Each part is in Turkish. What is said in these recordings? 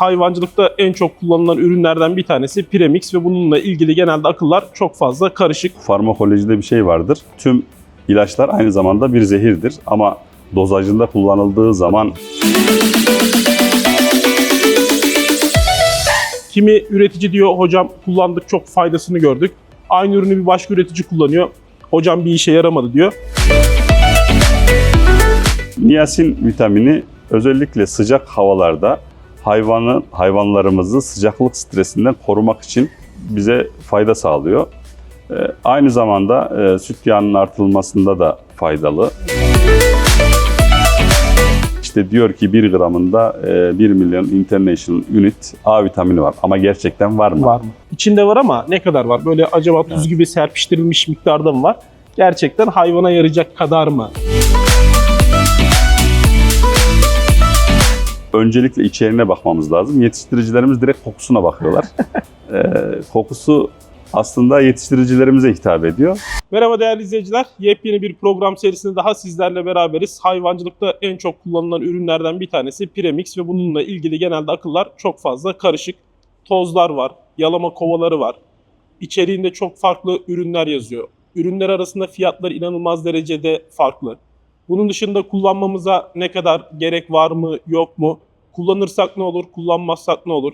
Hayvancılıkta en çok kullanılan ürünlerden bir tanesi premix ve bununla ilgili genelde akıllar çok fazla karışık. Farmakolojide bir şey vardır. Tüm ilaçlar aynı zamanda bir zehirdir ama dozajında kullanıldığı zaman Kimi üretici diyor hocam kullandık çok faydasını gördük. Aynı ürünü bir başka üretici kullanıyor. Hocam bir işe yaramadı diyor. niyasin vitamini özellikle sıcak havalarda hayvanı hayvanlarımızı sıcaklık stresinden korumak için bize fayda sağlıyor. Ee, aynı zamanda e, süt yağının artırılmasında da faydalı. İşte diyor ki 1 gramında e, 1 milyon international unit A vitamini var. Ama gerçekten var mı? Var mı? İçinde var ama ne kadar var? Böyle acaba tuz Evet. gibi serpiştirilmiş miktarda mı var? Gerçekten hayvana yarayacak kadar mı? Öncelikle içeriğine bakmamız lazım. Yetiştiricilerimiz direkt kokusuna bakıyorlar. Ee, kokusu aslında yetiştiricilerimize hitap ediyor. Merhaba değerli izleyiciler. Yepyeni bir program serisinde daha sizlerle beraberiz. Hayvancılıkta en çok kullanılan ürünlerden bir tanesi premix ve bununla ilgili genelde akıllar çok fazla karışık. Tozlar var, yalama kovaları var. İçeriğinde çok farklı ürünler yazıyor. Ürünler arasında fiyatlar inanılmaz derecede farklı. Bunun dışında kullanmamıza ne kadar gerek var mı, yok mu? Kullanırsak ne olur, kullanmazsak ne olur?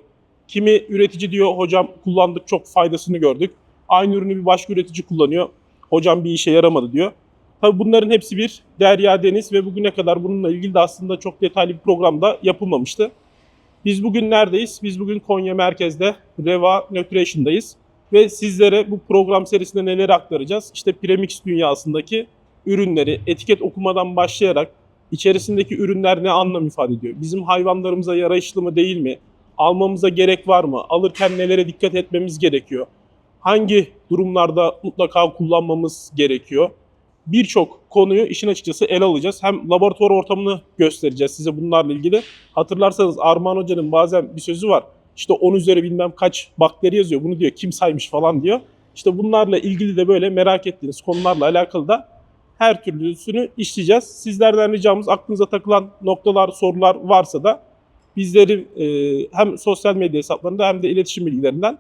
Kimi üretici diyor hocam kullandık çok faydasını gördük. Aynı ürünü bir başka üretici kullanıyor. Hocam bir işe yaramadı diyor. Tabii bunların hepsi bir derya deniz ve bugüne kadar bununla ilgili de aslında çok detaylı bir programda yapılmamıştı. Biz bugün neredeyiz? Biz bugün Konya merkezde Reva Nutrition'dayız. Ve sizlere bu program serisinde neler aktaracağız? İşte premix dünyasındaki ürünleri etiket okumadan başlayarak içerisindeki ürünler ne anlam ifade ediyor? Bizim hayvanlarımıza yarayışlı mı değil mi? Almamıza gerek var mı? Alırken nelere dikkat etmemiz gerekiyor? Hangi durumlarda mutlaka kullanmamız gerekiyor? Birçok konuyu işin açıkçası ele alacağız. Hem laboratuvar ortamını göstereceğiz size bunlarla ilgili. Hatırlarsanız Armağan Hoca'nın bazen bir sözü var. İşte 10 üzeri bilmem kaç bakteri yazıyor. Bunu diyor kim saymış falan diyor. İşte bunlarla ilgili de böyle merak ettiğiniz konularla alakalı da her türlüsünü işleyeceğiz. Sizlerden ricamız aklınıza takılan noktalar, sorular varsa da bizleri e, hem sosyal medya hesaplarında hem de iletişim bilgilerinden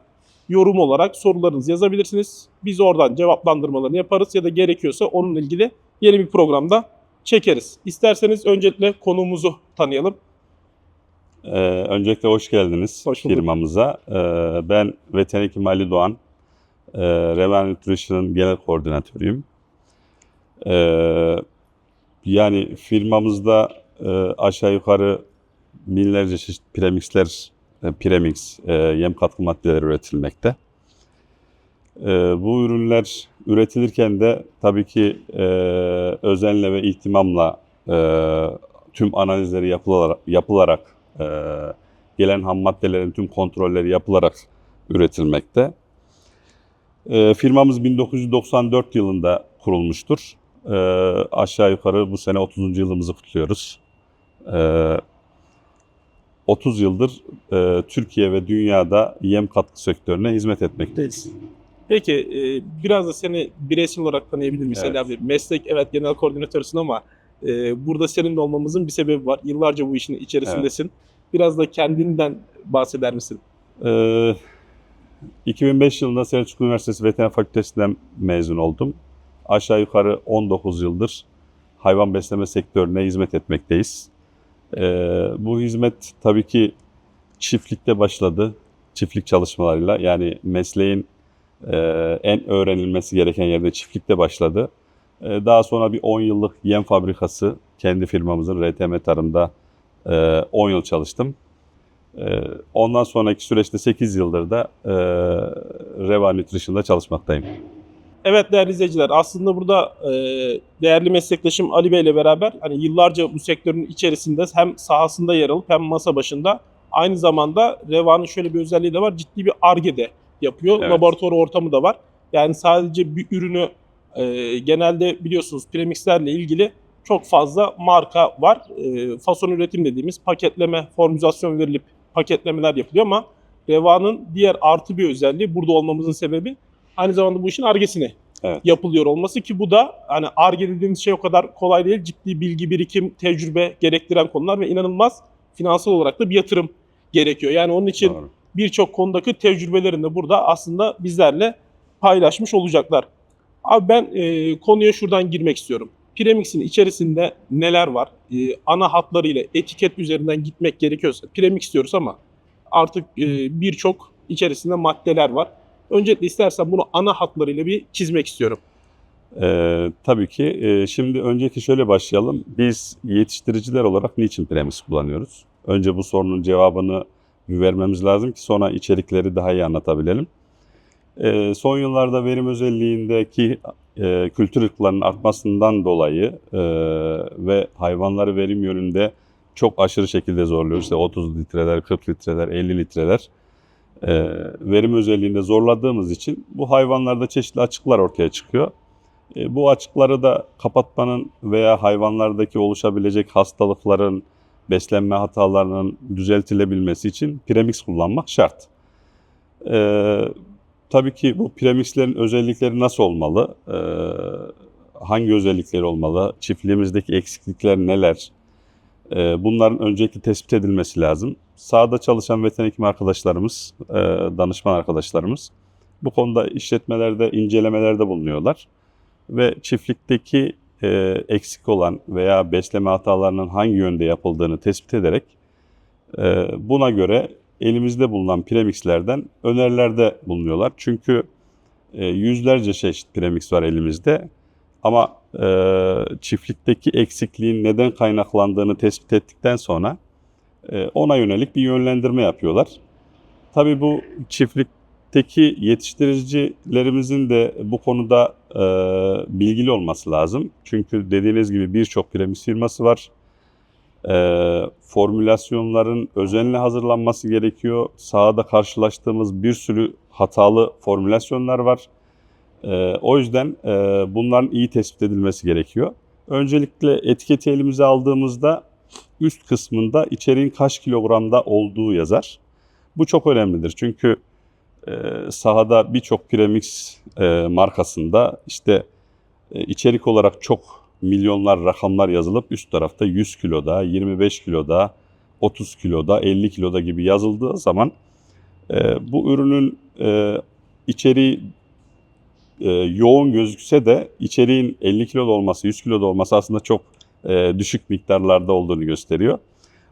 yorum olarak sorularınızı yazabilirsiniz. Biz oradan cevaplandırmalarını yaparız ya da gerekiyorsa onunla ilgili yeni bir programda çekeriz. İsterseniz öncelikle konuğumuzu tanıyalım. Ee, öncelikle hoş geldiniz Hoş bulduk. firmamıza. Ee, ben veteriner hekim Ali Doğan, e, Reva Nutrition'ın genel koordinatörüyüm. Ee, yani firmamızda e, aşağı yukarı binlerce çeşit premixler, e, premix, e, yem katkı maddeleri üretilmekte. E, bu ürünler üretilirken de tabii ki e, özenle ve ihtimamla e, tüm analizleri yapılarak, yapılarak e, gelen ham maddelerin tüm kontrolleri yapılarak üretilmekte. E, firmamız 1994 yılında kurulmuştur. E, aşağı yukarı bu sene 30. yılımızı kutluyoruz. E, 30 yıldır e, Türkiye ve dünyada yem katkı sektörüne hizmet etmekteyiz. Peki e, biraz da seni bireysel olarak tanıyabilir miyiz? Evet. Abi? Meslek evet genel koordinatörsün ama e, burada seninle olmamızın bir sebebi var. Yıllarca bu işin içerisindesin. Biraz da kendinden bahseder misin? Ee, 2005 yılında Selçuk Üniversitesi Veteriner Fakültesinden mezun oldum. Aşağı yukarı 19 yıldır hayvan besleme sektörüne hizmet etmekteyiz. Ee, bu hizmet tabii ki çiftlikte başladı. Çiftlik çalışmalarıyla yani mesleğin e, en öğrenilmesi gereken yerde çiftlikte başladı. Ee, daha sonra bir 10 yıllık yem fabrikası kendi firmamızın RTM Tarım'da e, 10 yıl çalıştım. Ee, Ondan sonraki süreçte 8 yıldır da e, Reva Nutrition'da çalışmaktayım. Evet değerli izleyiciler aslında burada e, değerli meslektaşım Ali Bey ile beraber hani yıllarca bu sektörün içerisinde hem sahasında yer alıp hem masa başında aynı zamanda Reva'nın şöyle bir özelliği de var ciddi bir ARGE de yapıyor. Evet. Laboratuvar ortamı da var. Yani sadece bir ürünü e, genelde biliyorsunuz premixlerle ilgili çok fazla marka var. E, fason üretim dediğimiz paketleme, formülasyon verilip paketlemeler yapılıyor ama Reva'nın diğer artı bir özelliği burada olmamızın sebebi aynı zamanda bu işin argesini Evet. yapılıyor olması ki bu da hani arge dediğimiz şey o kadar kolay değil. Ciddi bilgi birikim, tecrübe gerektiren konular ve inanılmaz finansal olarak da bir yatırım gerekiyor. Yani onun için birçok konudaki tecrübelerini de burada aslında bizlerle paylaşmış olacaklar. Abi ben e, konuya şuradan girmek istiyorum. Premix'in içerisinde neler var? E, ana hatlarıyla etiket üzerinden gitmek gerekiyorsa Premix diyoruz ama artık e, birçok içerisinde maddeler var. Öncelikle istersen bunu ana hatlarıyla bir çizmek istiyorum. Ee, tabii ki. Ee, şimdi önceki şöyle başlayalım. Biz yetiştiriciler olarak niçin premix kullanıyoruz? Önce bu sorunun cevabını vermemiz lazım ki sonra içerikleri daha iyi anlatabilelim. Ee, son yıllarda verim özelliğindeki e, kültür ırklarının artmasından dolayı e, ve hayvanları verim yönünde çok aşırı şekilde zorluyoruz. İşte 30 litreler, 40 litreler, 50 litreler verim özelliğinde zorladığımız için bu hayvanlarda çeşitli açıklar ortaya çıkıyor. E, Bu açıkları da kapatmanın veya hayvanlardaki oluşabilecek hastalıkların, beslenme hatalarının düzeltilebilmesi için premix kullanmak şart. E, tabii ki bu premixlerin özellikleri nasıl olmalı? E, hangi özellikleri olmalı? Çiftliğimizdeki eksiklikler neler? E, bunların öncelikle tespit edilmesi lazım. Sahada çalışan veteriner hekim arkadaşlarımız, e, danışman arkadaşlarımız bu konuda işletmelerde incelemelerde bulunuyorlar ve çiftlikteki e, eksik olan veya besleme hatalarının hangi yönde yapıldığını tespit ederek e, buna göre elimizde bulunan premixlerden önerilerde bulunuyorlar. Çünkü e, yüzlerce çeşit premix var elimizde ama e, çiftlikteki eksikliğin neden kaynaklandığını tespit ettikten sonra ona yönelik bir yönlendirme yapıyorlar. Tabii bu çiftlikteki yetiştiricilerimizin de bu konuda e, bilgili olması lazım. Çünkü dediğiniz gibi birçok premis firması var. E, formülasyonların özenle hazırlanması gerekiyor. Sahada karşılaştığımız bir sürü hatalı formülasyonlar var. E, o yüzden e, bunların iyi tespit edilmesi gerekiyor. Öncelikle etiketi elimize aldığımızda üst kısmında içeriğin kaç kilogramda olduğu yazar. Bu çok önemlidir çünkü e, sahada birçok premix e, markasında işte e, içerik olarak çok milyonlar rakamlar yazılıp üst tarafta 100 kiloda, 25 kiloda, 30 kiloda, 50 kiloda gibi yazıldığı zaman e, bu ürünün e, içeriği e, yoğun gözükse de içeriğin 50 kiloda olması, 100 kiloda olması aslında çok düşük miktarlarda olduğunu gösteriyor.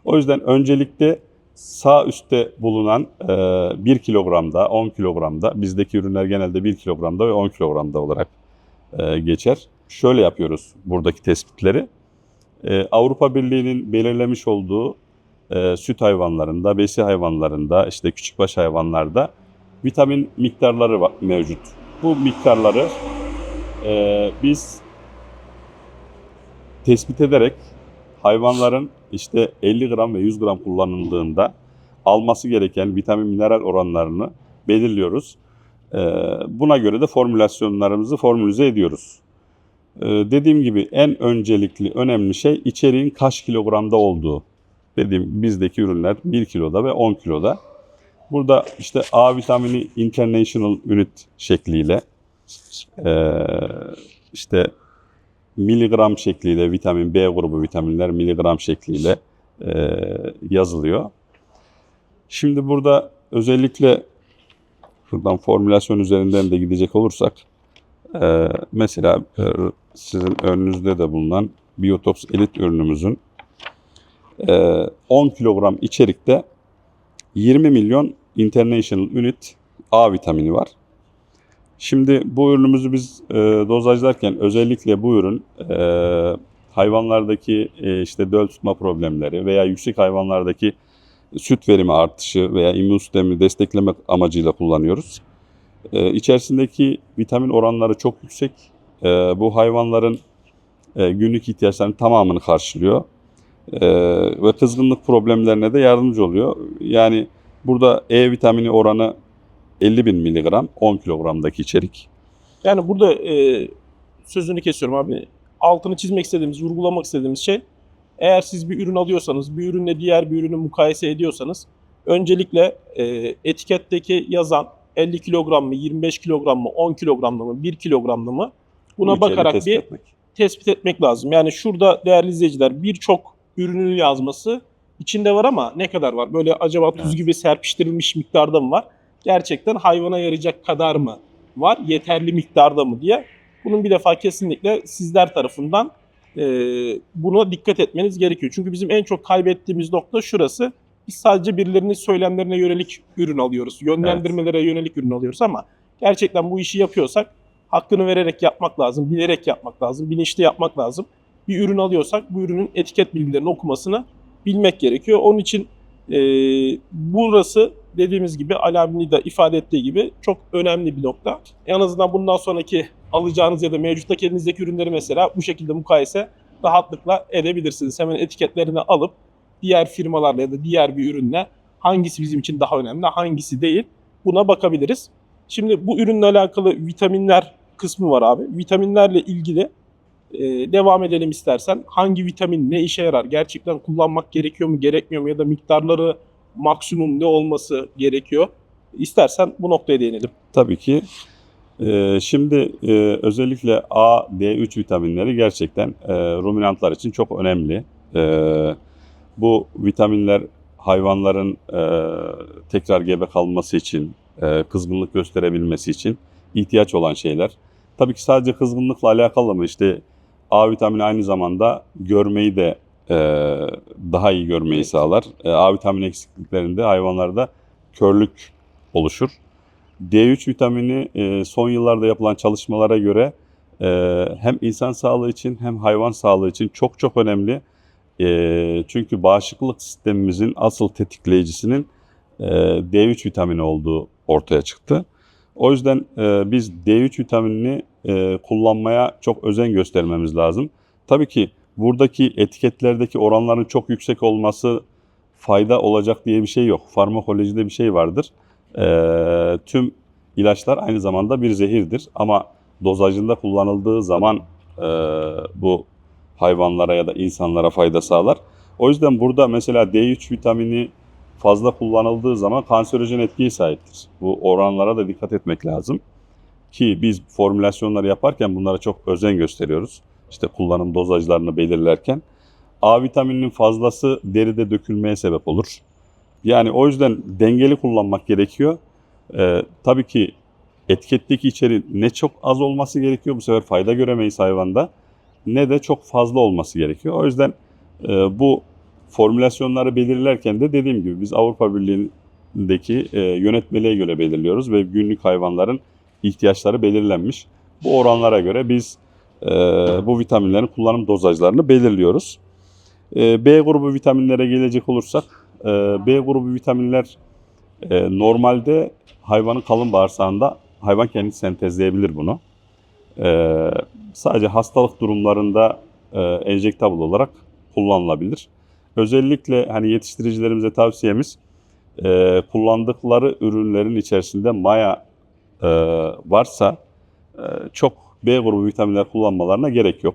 O yüzden öncelikle sağ üstte bulunan e, 1 kilogramda, 10 kilogramda, bizdeki ürünler genelde 1 kilogramda ve 10 kilogramda olarak e, geçer. Şöyle yapıyoruz buradaki tespitleri. E, Avrupa Birliği'nin belirlemiş olduğu e, süt hayvanlarında, besi hayvanlarında, işte küçükbaş hayvanlarda vitamin miktarları mevcut. Bu miktarları e, biz tespit ederek hayvanların işte 50 gram ve 100 gram kullanıldığında alması gereken vitamin mineral oranlarını belirliyoruz. Ee, Buna göre de formülasyonlarımızı formülize ediyoruz. Ee, Dediğim gibi en öncelikli önemli şey içeriğin kaç kilogramda olduğu. Dediğim bizdeki ürünler 1 kiloda ve 10 kiloda. Burada işte A vitamini International Unit şekliyle ee, işte miligram şekliyle vitamin B grubu vitaminler miligram şekliyle e, yazılıyor. Şimdi burada özellikle şuradan formülasyon üzerinden de gidecek olursak e, mesela e, sizin önünüzde de bulunan Biotops Elite ürünümüzün e, 10 kilogram içerikte 20 milyon International Unit A vitamini var. Şimdi bu ürünümüzü biz e, dozajlarken özellikle bu ürün e, hayvanlardaki e, işte döl tutma problemleri veya yüksek hayvanlardaki süt verimi artışı veya immün sistemi desteklemek amacıyla kullanıyoruz. E, içerisindeki vitamin oranları çok yüksek. E, bu hayvanların e, günlük ihtiyaçlarının tamamını karşılıyor. E, ve kızgınlık problemlerine de yardımcı oluyor. Yani burada E vitamini oranı 50 bin miligram 10 kilogramdaki içerik. Yani burada e, sözünü kesiyorum abi. Altını çizmek istediğimiz, vurgulamak istediğimiz şey eğer siz bir ürün alıyorsanız, bir ürünle diğer bir ürünü mukayese ediyorsanız öncelikle e, etiketteki yazan 50 kilogram mı, 25 kilogram mı, 10 kilogram mı, 1 kilogram mı buna Bu bakarak tespit bir etmek. tespit etmek lazım. Yani şurada değerli izleyiciler birçok ürünün yazması içinde var ama ne kadar var? Böyle acaba tuz Evet. gibi serpiştirilmiş miktarda mı var? Gerçekten hayvana yarayacak kadar mı var? Yeterli miktarda mı diye. Bunun bir defa kesinlikle sizler tarafından e, buna dikkat etmeniz gerekiyor. Çünkü bizim en çok kaybettiğimiz nokta şurası. Biz sadece birilerinin söylemlerine yönelik ürün alıyoruz. Yönlendirmelere yönelik ürün alıyoruz ama gerçekten bu işi yapıyorsak hakkını vererek yapmak lazım, bilerek yapmak lazım, bilinçli yapmak lazım. Bir ürün alıyorsak bu ürünün etiket bilgilerini okumasını bilmek gerekiyor. Onun için e, burası dediğimiz gibi Alamni de ifade ettiği gibi çok önemli bir nokta. En azından bundan sonraki alacağınız ya da mevcuttaki elinizdeki ürünleri mesela bu şekilde mukayese rahatlıkla edebilirsiniz. Hemen etiketlerini alıp diğer firmalarla ya da diğer bir ürünle hangisi bizim için daha önemli, hangisi değil buna bakabiliriz. Şimdi bu ürünle alakalı vitaminler kısmı var abi. Vitaminlerle ilgili e, devam edelim istersen. Hangi vitamin ne işe yarar? Gerçekten kullanmak gerekiyor mu, gerekmiyor mu? Ya da miktarları maksimum ne olması gerekiyor? İstersen bu noktaya değinelim. Tabii ki. Ee, şimdi e, özellikle A, D3 vitaminleri gerçekten e, ruminantlar için çok önemli. Ee, bu vitaminler hayvanların e, tekrar gebe kalması için, e, kızgınlık gösterebilmesi için ihtiyaç olan şeyler. Tabii ki sadece kızgınlıkla alakalı mı? İşte A vitamini aynı zamanda görmeyi de e, daha iyi görmeyi sağlar. E, A vitamini eksikliklerinde hayvanlarda körlük oluşur. D3 vitamini e, son yıllarda yapılan çalışmalara göre e, hem insan sağlığı için hem hayvan sağlığı için çok çok önemli. E, çünkü bağışıklık sistemimizin asıl tetikleyicisinin e, D3 vitamini olduğu ortaya çıktı. O yüzden e, biz D3 vitaminini e, kullanmaya çok özen göstermemiz lazım. Tabii ki buradaki etiketlerdeki oranların çok yüksek olması fayda olacak diye bir şey yok. Farmakolojide bir şey vardır. Ee, tüm ilaçlar aynı zamanda bir zehirdir ama dozajında kullanıldığı zaman e, bu hayvanlara ya da insanlara fayda sağlar. O yüzden burada mesela D3 vitamini fazla kullanıldığı zaman kanserojen etkiye sahiptir. Bu oranlara da dikkat etmek lazım. Ki biz formülasyonları yaparken bunlara çok özen gösteriyoruz. İşte kullanım dozajlarını belirlerken. A vitamininin fazlası deride dökülmeye sebep olur. Yani o yüzden dengeli kullanmak gerekiyor. Ee, tabii ki etiketteki içeri ne çok az olması gerekiyor bu sefer fayda göremeyiz hayvanda ne de çok fazla olması gerekiyor. O yüzden e, bu formülasyonları belirlerken de dediğim gibi biz Avrupa Birliği'ndeki e, yönetmeliğe göre belirliyoruz ve günlük hayvanların ihtiyaçları belirlenmiş. Bu oranlara göre biz e, bu vitaminlerin kullanım dozajlarını belirliyoruz. E, B grubu vitaminlere gelecek olursak, B grubu vitaminler normalde hayvanın kalın bağırsağında hayvan kendi sentezleyebilir bunu. Sadece hastalık durumlarında e, olarak kullanılabilir. Özellikle hani yetiştiricilerimize tavsiyemiz e, kullandıkları ürünlerin içerisinde maya e, varsa e, çok B grubu vitaminler kullanmalarına gerek yok.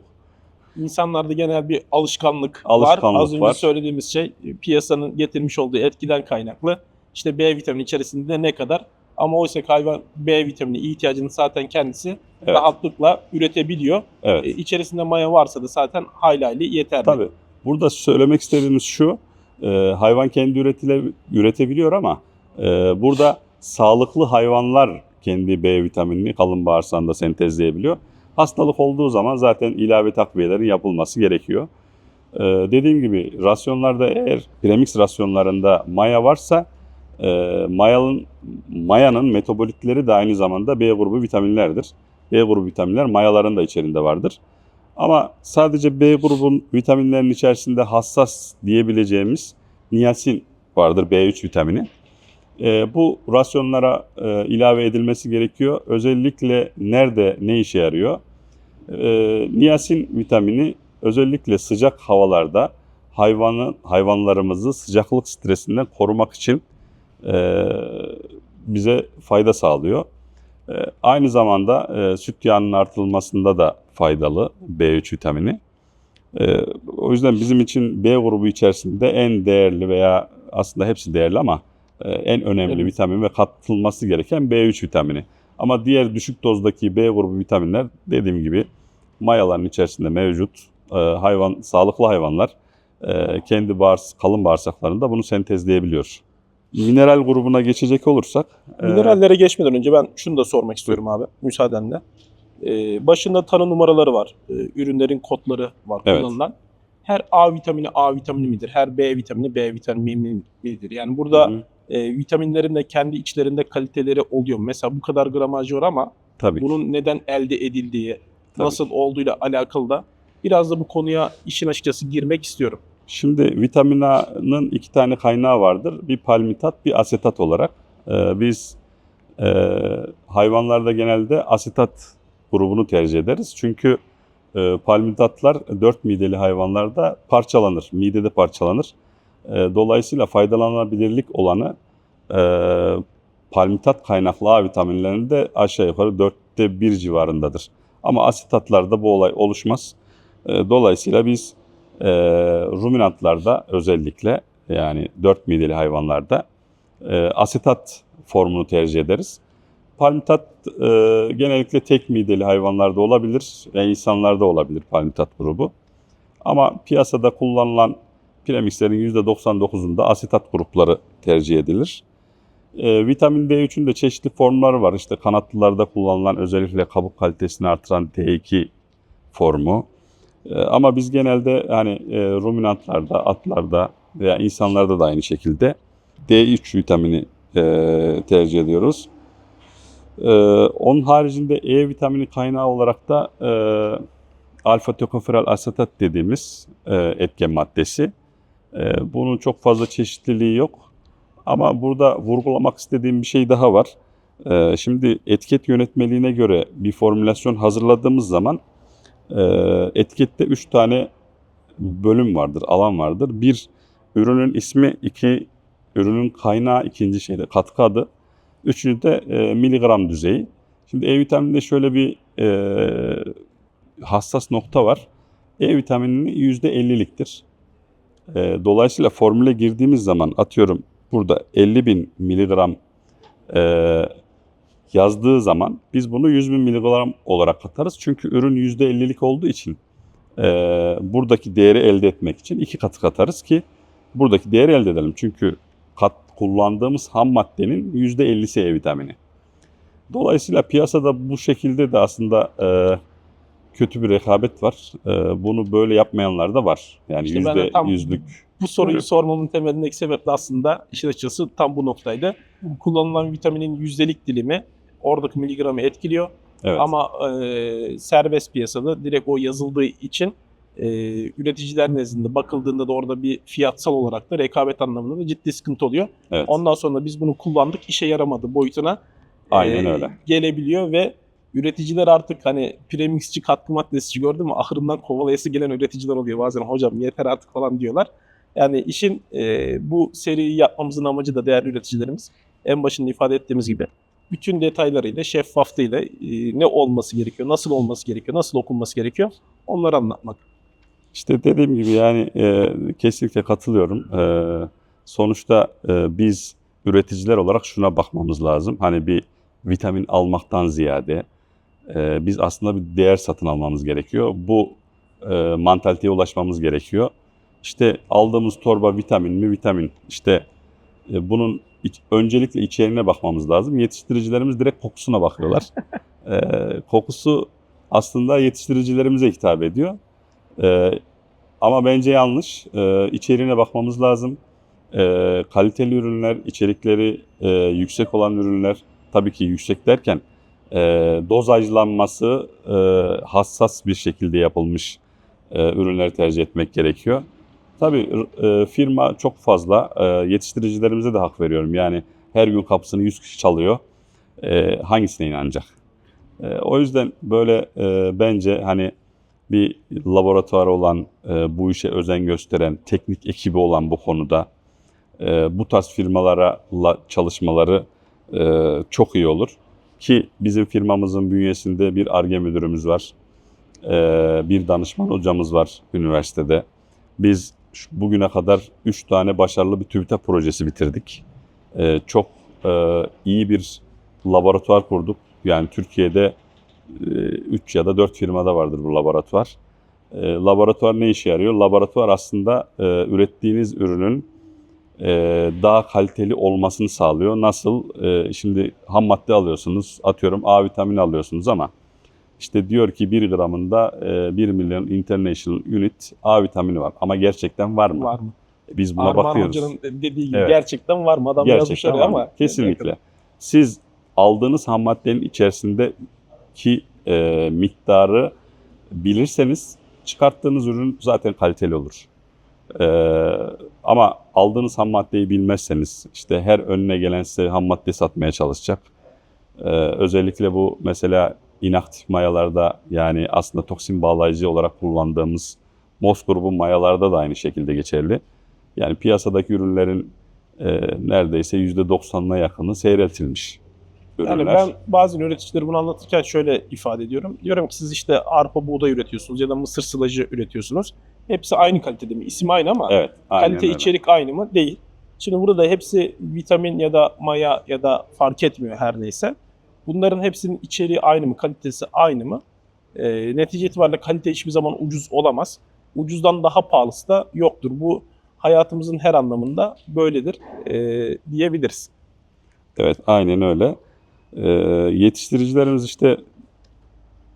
İnsanlarda genel bir alışkanlık, Alışkanlık var. Az önce var. söylediğimiz şey piyasanın getirmiş olduğu etkiden kaynaklı. İşte B vitamini içerisinde ne kadar ama oysa hayvan B vitamini ihtiyacını zaten kendisi Evet. rahatlıkla üretebiliyor. Evet. E, içerisinde maya varsa da zaten hayli hayli yeterli. Tabii. Burada söylemek istediğimiz şu, e, hayvan kendi üretile, üretebiliyor ama e, burada sağlıklı hayvanlar kendi B vitaminini kalın bağırsağında sentezleyebiliyor. Hastalık olduğu zaman zaten ilave takviyelerin yapılması gerekiyor. E, dediğim gibi rasyonlarda eğer premix rasyonlarında maya varsa e, mayanın, mayanın metabolitleri de aynı zamanda B grubu vitaminlerdir. B grubu vitaminler mayaların da içerisinde vardır. Ama sadece B grubun vitaminlerinin içerisinde hassas diyebileceğimiz niyasin vardır B3 vitamini. Ee, bu rasyonlara e, ilave edilmesi gerekiyor. Özellikle nerede ne işe yarıyor? Ee, niyasin vitamini özellikle sıcak havalarda hayvanı hayvanlarımızı sıcaklık stresinden korumak için e, bize fayda sağlıyor. E, aynı zamanda e, süt yağının artırılmasında da faydalı B3 vitamini. E, o yüzden bizim için B grubu içerisinde en değerli veya aslında hepsi değerli ama e, en önemli Evet. vitamin ve katılması gereken B3 vitamini. Ama diğer düşük dozdaki B grubu vitaminler dediğim gibi mayaların içerisinde mevcut. E, hayvan sağlıklı hayvanlar e, kendi bağırs kalın bağırsaklarında bunu sentezleyebiliyor. Mineral grubuna geçecek olursak e, Minerallere geçmeden önce ben şunu da sormak istiyorum abi müsaadenle. Ee, başında tanı numaraları var. Ee, ürünlerin kodları var Evet. kullanılan. Her A vitamini A vitamini midir? Her B vitamini B vitamini midir? Yani burada Hı hı. e, vitaminlerin de kendi içlerinde kaliteleri oluyor. Mesela bu kadar gramaj var ama tabii bunun neden elde edildiği, Tabii nasıl olduğuyla alakalı da biraz da bu konuya işin açıkçası girmek istiyorum. Şimdi vitamin A'nın iki tane kaynağı vardır. Bir palmitat, bir asetat olarak. Ee, biz e, hayvanlarda genelde asetat grubunu tercih ederiz. Çünkü e, palmitatlar dört mideli hayvanlarda parçalanır, midede parçalanır. E, dolayısıyla faydalanabilirlik olanı e, palmitat kaynaklı A vitaminlerinde aşağı yukarı dörtte bir civarındadır. Ama asetatlarda bu olay oluşmaz. E, dolayısıyla biz e, ruminantlarda özellikle yani dört mideli hayvanlarda e, asetat formunu tercih ederiz. Palmitat e, genellikle tek mideli hayvanlarda olabilir ve insanlarda olabilir palmitat grubu. Ama piyasada kullanılan premixlerin %99'unda asetat grupları tercih edilir. E, vitamin D3'ün de çeşitli formları var. İşte kanatlılarda kullanılan özellikle kabuk kalitesini artıran D2 formu. E, ama biz genelde hani e, ruminantlarda, atlarda veya insanlarda da aynı şekilde D3 vitamini e, tercih ediyoruz. E, onun haricinde E vitamini kaynağı olarak da e, alfa tokoferol asetat dediğimiz e, etken maddesi. E, bunun çok fazla çeşitliliği yok. Ama burada vurgulamak istediğim bir şey daha var. E, şimdi etiket yönetmeliğine göre bir formülasyon hazırladığımız zaman etikette 3 tane bölüm vardır, alan vardır. Bir, ürünün ismi, iki, ürünün kaynağı, ikinci şeyde katkı adı. Üçüncü de e, miligram düzeyi. Şimdi E vitamininde şöyle bir e, hassas nokta var. E vitamininin %50'liktir. E, dolayısıyla formüle girdiğimiz zaman atıyorum burada 50 bin miligram e, yazdığı zaman biz bunu 100 bin miligram olarak katarız. Çünkü ürün %50'lik olduğu için e, buradaki değeri elde etmek için iki katı katarız ki buradaki değeri elde edelim. Çünkü kat, kullandığımız ham maddenin %50'si E vitamini. Dolayısıyla piyasada bu şekilde de aslında e, kötü bir rekabet var. E, bunu böyle yapmayanlar da var. Yani İşte yüzde yüzlük. Bu soruyu Buyurun. sormamın temelindeki sebep de aslında işin açıkçası tam bu noktaydı. Kullanılan vitaminin yüzdelik dilimi oradaki miligramı etkiliyor. Evet. Ama e, serbest piyasada direkt o yazıldığı için e, üreticiler nezdinde bakıldığında da orada bir fiyatsal olarak da rekabet anlamında da ciddi sıkıntı oluyor. evet. Ondan sonra biz bunu kullandık işe yaramadı boyutuna Aynen e, öyle. gelebiliyor ve üreticiler artık hani premixçi katkı maddesici gördün mü ahırından kovalayası gelen üreticiler oluyor bazen hocam yeter artık falan diyorlar. Yani işin e, bu seriyi yapmamızın amacı da değerli üreticilerimiz en başında ifade ettiğimiz gibi bütün detaylarıyla şeffaflığıyla e, ne olması gerekiyor, nasıl olması gerekiyor, nasıl okunması gerekiyor onları anlatmak. İşte dediğim gibi yani e, kesinlikle katılıyorum. E, sonuçta e, biz üreticiler olarak şuna bakmamız lazım. Hani bir vitamin almaktan ziyade e, biz aslında bir değer satın almamız gerekiyor. Bu e, mantaliteye ulaşmamız gerekiyor. İşte aldığımız torba vitamin mi vitamin. İşte e, bunun iç- öncelikle içeriğine bakmamız lazım. Yetiştiricilerimiz direkt kokusuna bakıyorlar. E, kokusu aslında yetiştiricilerimize hitap ediyor. Ee, ama bence yanlış. Ee, içeriğine bakmamız lazım. Ee, kaliteli ürünler, içerikleri e, yüksek olan ürünler, tabii ki yüksek derken e, dozajlanması e, hassas bir şekilde yapılmış e, ürünleri tercih etmek gerekiyor. Tabii e, firma çok fazla, e, yetiştiricilerimize de hak veriyorum. Yani her gün kapısını 100 kişi çalıyor. E, hangisine inanacak? E, o yüzden böyle e, bence hani bir laboratuvarı olan, e, bu işe özen gösteren, teknik ekibi olan bu konuda e, bu tarz firmalara la- çalışmaları e, çok iyi olur. Ki bizim firmamızın bünyesinde bir ARGE müdürümüz var, e, bir danışman hocamız var üniversitede. Biz bugüne kadar 3 tane başarılı bir TÜBİTAK projesi bitirdik. E, çok e, iyi bir laboratuvar kurduk. Yani Türkiye'de 3 ya da 4 firmada vardır bu laboratuvar. E, laboratuvar ne işe yarıyor? Laboratuvar aslında e, ürettiğiniz ürünün e, daha kaliteli olmasını sağlıyor. Nasıl? E, şimdi ham madde alıyorsunuz, atıyorum A vitamini alıyorsunuz ama işte diyor ki 1 gramında e, 1 milyon international unit A vitamini var. Ama gerçekten var mı? Var mı? Biz buna Armağan bakıyoruz. Hocanın dediği gibi Evet. gerçekten var mı? Adam yazmış Gerçekten oraya var ama. Kesinlikle. Siz aldığınız ham maddenin içerisindeki e, miktarı bilirseniz çıkarttığınız ürün zaten kaliteli olur. E, ama aldığınız ham maddeyi bilmezseniz işte her önüne gelen size ham madde satmaya çalışacak. E, özellikle bu mesela inaktif mayalarda yani aslında toksin bağlayıcı olarak kullandığımız MOS grubu mayalarda da aynı şekilde geçerli. Yani piyasadaki ürünlerin e, neredeyse %90'ına yakını seyreltilmiş ürünler. Yani ben bazen üreticileri bunu anlatırken şöyle ifade ediyorum. Diyorum ki siz işte arpa buğday üretiyorsunuz ya da mısır sılacı üretiyorsunuz. Hepsi aynı kalitede mi? İsim aynı ama evet, kalite öyle. içerik aynı mı? Değil. Şimdi burada hepsi vitamin ya da maya ya da fark etmiyor her neyse. Bunların hepsinin içeriği aynı mı? Kalitesi aynı mı? Ee, netice itibariyle kalite hiçbir zaman ucuz olamaz. Ucuzdan daha pahalısı da yoktur. Bu hayatımızın her anlamında böyledir ee, diyebiliriz. Evet, aynen öyle. Ee, yetiştiricilerimiz işte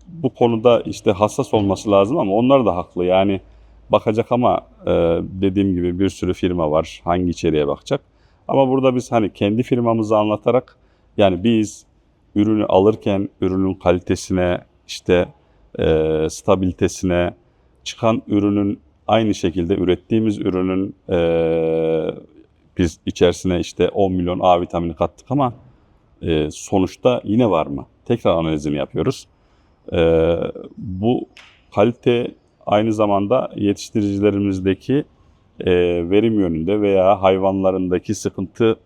bu konuda işte hassas olması lazım ama onlar da haklı. Yani bakacak ama e, dediğim gibi bir sürü firma var. Hangi içeriğe bakacak? Ama burada biz hani kendi firmamızı anlatarak yani biz ürünü alırken ürünün kalitesine işte e, stabilitesine çıkan ürünün aynı şekilde ürettiğimiz ürünün e, biz içerisine işte 10 milyon A vitamini kattık ama e, sonuçta yine var mı? Tekrar analizini yapıyoruz. E, bu kalite aynı zamanda yetiştiricilerimizdeki e, verim yönünde veya hayvanlarındaki sıkıntı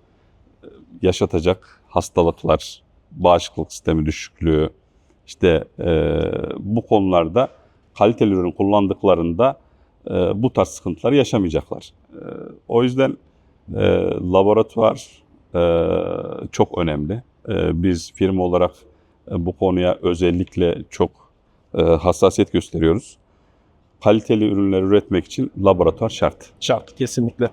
e, yaşatacak hastalıklar, bağışıklık sistemi düşüklüğü, işte e, bu konularda kaliteli ürün kullandıklarında e, bu tarz sıkıntıları yaşamayacaklar. E, o yüzden e, laboratuvar e, çok önemli. E, biz firma olarak e, bu konuya özellikle çok e, hassasiyet gösteriyoruz. Kaliteli ürünler üretmek için laboratuvar şart. Şart kesinlikle.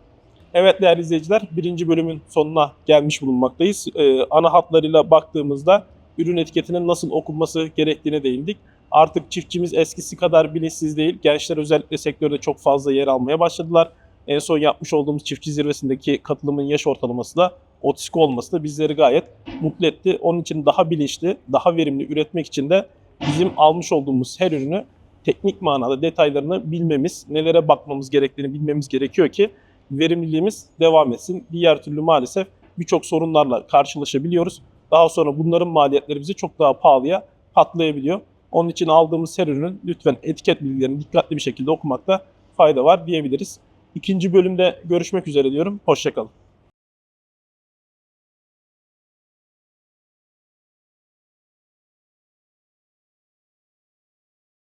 Evet değerli izleyiciler birinci bölümün sonuna gelmiş bulunmaktayız. Ee, ana hatlarıyla baktığımızda ürün etiketinin nasıl okunması gerektiğine değindik. Artık çiftçimiz eskisi kadar bilinçsiz değil. Gençler özellikle sektörde çok fazla yer almaya başladılar. En son yapmış olduğumuz çiftçi zirvesindeki katılımın yaş ortalaması da 32 olması da bizleri gayet mutlu etti. Onun için daha bilinçli, daha verimli üretmek için de bizim almış olduğumuz her ürünü teknik manada detaylarını bilmemiz, nelere bakmamız gerektiğini bilmemiz gerekiyor ki verimliliğimiz devam etsin. Diğer türlü maalesef birçok sorunlarla karşılaşabiliyoruz. Daha sonra bunların maliyetleri bizi çok daha pahalıya patlayabiliyor. Onun için aldığımız her ürünün lütfen etiket bilgilerini dikkatli bir şekilde okumakta fayda var diyebiliriz. İkinci bölümde görüşmek üzere diyorum. Hoşçakalın.